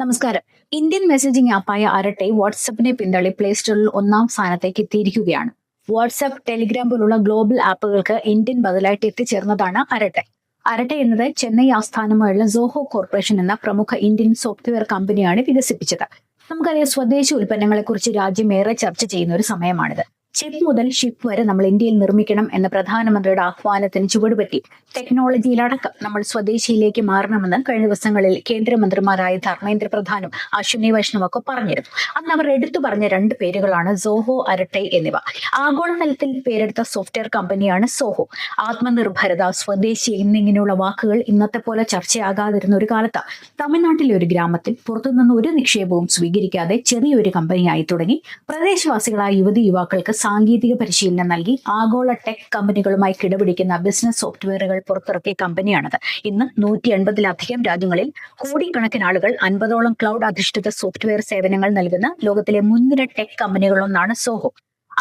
നമസ്കാരം. Indian messaging ആപ്പായ അരട്ടെ വാട്സപ്പിനെ പിന്തള്ളി play സ്റ്റോറിൽ ഒന്നാം സ്ഥാനത്തേക്ക് എത്തിയിരിക്കുകയാണ്. വാട്സപ്പ് ടെലിഗ്രാം പോലുള്ള ഗ്ലോബൽ ആപ്പുകൾക്ക് ഇന്ത്യൻ ബദലായിട്ട് എത്തിച്ചേർന്നതാണ് അരട്ടെ അരട്ടെ എന്നത് ചെന്നൈ ആസ്ഥാനമായുള്ള സോഹോ കോർപ്പറേഷൻ എന്ന പ്രമുഖ ഇന്ത്യൻ സോഫ്റ്റ്വെയർ കമ്പനിയാണ് വികസിപ്പിച്ചത്. നമുക്കറിയാം സ്വദേശി ഉൽപ്പന്നങ്ങളെക്കുറിച്ച് രാജ്യം ഏറെ ചർച്ച ചെയ്യുന്ന ഒരു സമയമാണിത്. ചിപ്പ് മുതൽ ഷിപ്പ് വരെ നമ്മൾ ഇന്ത്യയിൽ നിർമ്മിക്കണം എന്ന പ്രധാനമന്ത്രിയുടെ ആഹ്വാനത്തിന് ചുവടുപറ്റി ടെക്നോളജിയിലടക്കം നമ്മൾ സ്വദേശിയിലേക്ക് മാറണമെന്ന് കഴിഞ്ഞ ദിവസങ്ങളിൽ കേന്ദ്രമന്ത്രിമാരായ ധർമ്മേന്ദ്ര പ്രധാനും അശ്വിനി വൈഷ്ണവും ഒക്കെ പറഞ്ഞിരുന്നു. അന്ന് അവർ എടുത്തു പറഞ്ഞ രണ്ട് പേരുകളാണ് സോഹോ അരട്ടെ എന്നിവ. ആഗോളതലത്തിൽ പേരെടുത്ത സോഫ്റ്റ്വെയർ കമ്പനിയാണ് സോഹോ. ആത്മനിർഭരത സ്വദേശി എന്നിങ്ങനെയുള്ള വാക്കുകൾ ഇന്നത്തെ പോലെ ചർച്ചയാകാതിരുന്ന ഒരു കാലത്ത് തമിഴ്നാട്ടിലെ ഒരു ഗ്രാമത്തിൽ പുറത്തുനിന്ന് ഒരു നിക്ഷേപവും സ്വീകരിക്കാതെ ചെറിയൊരു കമ്പനിയായി തുടങ്ങി പ്രദേശവാസികളായ യുവതി യുവാക്കൾക്ക് സാങ്കേതിക പരിശീലനം നൽകി ആഗോള ടെക് കമ്പനികളുമായി കിടപിടിക്കുന്ന ബിസിനസ് സോഫ്റ്റ്വെയറുകൾ പുറത്തിറക്കിയ കമ്പനിയാണത് ഇന്ന് നൂറ്റി എൺപതിലധികം രാജ്യങ്ങളിൽ കോടിക്കണക്കിന് ആളുകൾ അൻപതോളം ക്ലൗഡ് അധിഷ്ഠിത സോഫ്റ്റ്വെയർ സേവനങ്ങൾ നൽകുന്ന ലോകത്തിലെ മുൻനിര ടെക് കമ്പനികളൊന്നാണ് സോഹോ.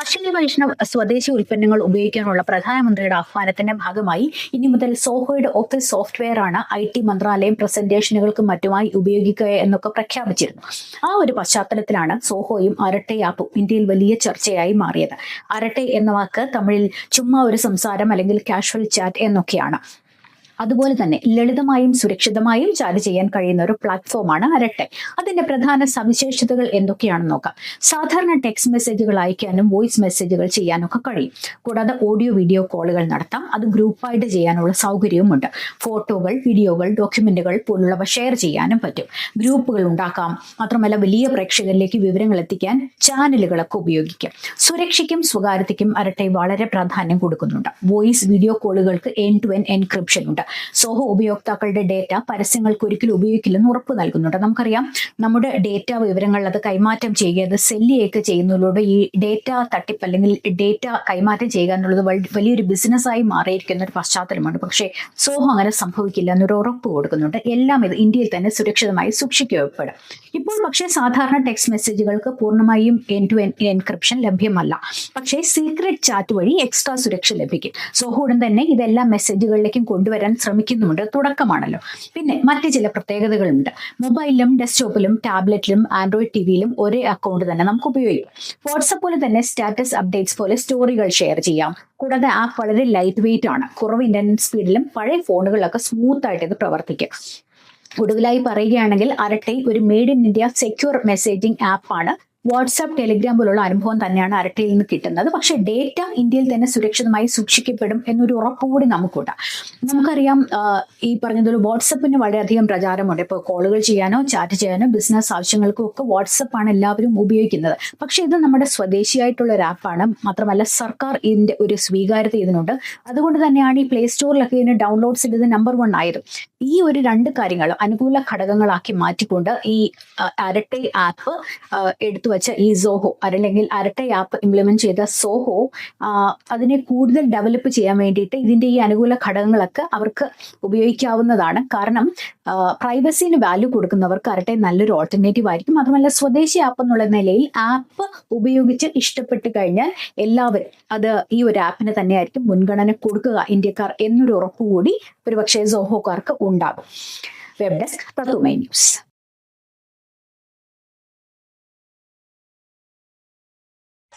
അശ്വിനി വൈഷ്ണവ് സ്വദേശി ഉൽപ്പന്നങ്ങൾ ഉപയോഗിക്കാനുള്ള പ്രധാനമന്ത്രിയുടെ ആഹ്വാനത്തിന്റെ ഭാഗമായി ഇനി മുതൽ സോഹോയുടെ ഓഫീസ് സോഫ്റ്റ്വെയർ ആണ് ഐ ടി മന്ത്രാലയം പ്രസന്റേഷനുകൾക്കും മറ്റുമായി ഉപയോഗിക്കുക എന്നൊക്കെ പ്രഖ്യാപിച്ചിരുന്നു. ആ ഒരു പശ്ചാത്തലത്തിലാണ് സോഹോയും അരട്ടെ ആപ്പും ഇന്ത്യയിൽ വലിയ ചർച്ചയായി മാറിയത്. അരട്ടെ എന്ന വാക്ക് തമിഴിൽ ചുമ്മാ ഒരു സംസാരം അല്ലെങ്കിൽ കാഷ്വൽ ചാറ്റ് എന്നൊക്കെയാണ്. അതുപോലെ തന്നെ ലളിതമായും സുരക്ഷിതമായും ചാറ്റ് ചെയ്യാൻ കഴിയുന്ന ഒരു പ്ലാറ്റ്ഫോമാണ് അരട്ടെ. അതിന്റെ പ്രധാന സവിശേഷതകൾ എന്തൊക്കെയാണെന്ന് നോക്കാം. സാധാരണ ടെക്സ്റ്റ് മെസ്സേജുകൾ അയക്കാനും വോയിസ് മെസ്സേജുകൾ ചെയ്യാനൊക്കെ കഴിയും. കൂടാതെ ഓഡിയോ വീഡിയോ കോളുകൾ നടത്താം. അത് ഗ്രൂപ്പായിട്ട് ചെയ്യാനുള്ള സൗകര്യവുമുണ്ട്. ഫോട്ടോകൾ വീഡിയോകൾ ഡോക്യുമെന്റുകൾ പോലുള്ളവ ഷെയർ ചെയ്യാനും പറ്റും. ഗ്രൂപ്പുകൾ ഉണ്ടാക്കാം. മാത്രമല്ല വലിയ പ്രേക്ഷകരിലേക്ക് വിവരങ്ങൾ എത്തിക്കാൻ ചാനലുകളൊക്കെ ഉപയോഗിക്കാം. സുരക്ഷയ്ക്കും സ്വകാര്യതയ്ക്കും അരട്ടെ വളരെ പ്രാധാന്യം കൊടുക്കുന്നുണ്ട്. വോയിസ് വീഡിയോ കോളുകൾക്ക് എൻ ടു എൻ എൻക്രിപ്ഷൻ ഉണ്ട്. സോഹോ ഉപയോക്താക്കളുടെ ഡേറ്റ പരസ്യങ്ങൾക്ക് ഒരിക്കലും ഉപയോഗിക്കില്ലെന്ന് ഉറപ്പ് നൽകുന്നുണ്ട്. നമുക്കറിയാം നമ്മുടെ ഡേറ്റ വിവരങ്ങൾ അത് കൈമാറ്റം ചെയ്യുക അത് സെല്ലിയൊക്കെ ചെയ്യുന്നതിലൂടെ ഈ ഡേറ്റ തട്ടിപ്പ് അല്ലെങ്കിൽ ഡേറ്റ കൈമാറ്റം ചെയ്യുക എന്നുള്ളത് വലിയൊരു ബിസിനസ്സായി മാറിയിരിക്കുന്ന ഒരു പശ്ചാത്തലമാണ്. പക്ഷേ സോഹോ അങ്ങനെ സംഭവിക്കില്ല എന്നൊരു ഉറപ്പ് കൊടുക്കുന്നുണ്ട്. എല്ലാം ഇത് ഇന്ത്യയിൽ തന്നെ സുരക്ഷിതമായി സൂക്ഷിക്കപ്പെടും ഇപ്പോൾ പക്ഷേ സാധാരണ ടെക്സ്റ്റ് മെസ്സേജുകൾക്ക് പൂർണമായും എൻ ടു എൻ എൻക്രിപ്ഷൻ ലഭ്യമല്ല. പക്ഷേ സീക്രട്ട് ചാറ്റ് വഴി എക്സ്ട്രാ സുരക്ഷ ലഭിക്കും. സോഹോ ഉടൻ തന്നെ ഇതെല്ലാം മെസ്സേജുകളിലേക്കും കൊണ്ടുവരാൻ ശ്രമിക്കുന്നുമുണ്ട്. തുടക്കമാണല്ലോ. പിന്നെ മറ്റ് ചില പ്രത്യേകതകളുണ്ട്. മൊബൈലിലും ഡെസ്ക്ടോപ്പിലും ടാബ്ലറ്റിലും ആൻഡ്രോയിഡ് ടി വിയിലും ഒരേ അക്കൗണ്ട് തന്നെ നമുക്ക് ഉപയോഗിക്കാം. വാട്സപ്പ് പോലെ തന്നെ സ്റ്റാറ്റസ് അപ്ഡേറ്റ്സ് പോലെ സ്റ്റോറികൾ ഷെയർ ചെയ്യാം. കൂടാതെ ആപ്പ് വളരെ ലൈറ്റ് വെയിറ്റ് ആണ്. കുറവ് ഇന്റർനെറ്റ് സ്പീഡിലും പഴയ ഫോണുകളിലൊക്കെ സ്മൂത്ത് ആയിട്ട് ഇത് പ്രവർത്തിക്കും. ഒടുവിലായി പറയുകയാണെങ്കിൽ അരട്ടെ ഒരു made in India secure messaging ആപ്പാണ് വാട്സാപ്പ് ടെലിഗ്രാം അനുഭവം തന്നെയാണ് അരട്ടയിൽ നിന്ന് കിട്ടുന്നത്. പക്ഷേ ഡേറ്റ ഇന്ത്യയിൽ തന്നെ സുരക്ഷിതമായി സൂക്ഷിക്കപ്പെടും എന്നൊരു ഉറപ്പുകൂടി നമുക്കുണ്ട്. നമുക്കറിയാം ഈ പറഞ്ഞതൊരു വാട്സപ്പിന് വളരെയധികം പ്രചാരമുണ്ട്. ഇപ്പോൾ കോളുകൾ ചെയ്യാനോ ചാറ്റ് ചെയ്യാനോ ബിസിനസ് ആവശ്യങ്ങൾക്കും ഒക്കെ വാട്സപ്പാണ് എല്ലാവരും ഉപയോഗിക്കുന്നത്. പക്ഷേ ഇത് നമ്മുടെ സ്വദേശിയായിട്ടുള്ള ഒരു ആപ്പാണ് മാത്രമല്ല സർക്കാർ ഇതിന്റെ ഒരു സ്വീകാര്യത ഇതിനുണ്ട്. അതുകൊണ്ട് തന്നെയാണ് ഈ പ്ലേ സ്റ്റോറിലൊക്കെ ഇതിന് ഡൗൺലോഡ്സ് ഇത് നമ്പർ വൺ ആയത്. ഈ ഒരു രണ്ട് കാര്യങ്ങളും അനുകൂല ഘടകങ്ങളാക്കി മാറ്റിക്കൊണ്ട് ഈ അരട്ടെ ആപ്പ് എടുത്തു വെച്ച ഈ സോഹോ അല്ലെങ്കിൽ അരട്ട ആപ്പ് ഇംപ്ലിമെന്റ് ചെയ്ത സോഹോ അതിനെ കൂടുതൽ ഡെവലപ്പ് ചെയ്യാൻ വേണ്ടിയിട്ട് ഇതിന്റെ ഈ അനുകൂല ഘടകങ്ങളൊക്കെ അവർക്ക് ഉപയോഗിക്കാവുന്നതാണ്. കാരണം പ്രൈവസിന് വാല്യൂ കൊടുക്കുന്നവർക്ക് അരട്ടെ നല്ലൊരു ഓൾട്ടർനേറ്റീവ് ആയിരിക്കും. മാത്രമല്ല സ്വദേശി ആപ്പ് എന്നുള്ള നിലയിൽ ആപ്പ് ഉപയോഗിച്ച് ഇഷ്ടപ്പെട്ട് കഴിഞ്ഞാൽ എല്ലാവരും അത് ഈ ഒരു ആപ്പിന് തന്നെയായിരിക്കും മുൻഗണന കൊടുക്കുക ഇന്ത്യക്കാർ എന്നൊരു ഉറപ്പുകൂടി ഒരുപക്ഷെ സോഹോക്കാർക്ക് ഉണ്ടാകും. Web desk Tatwamayi news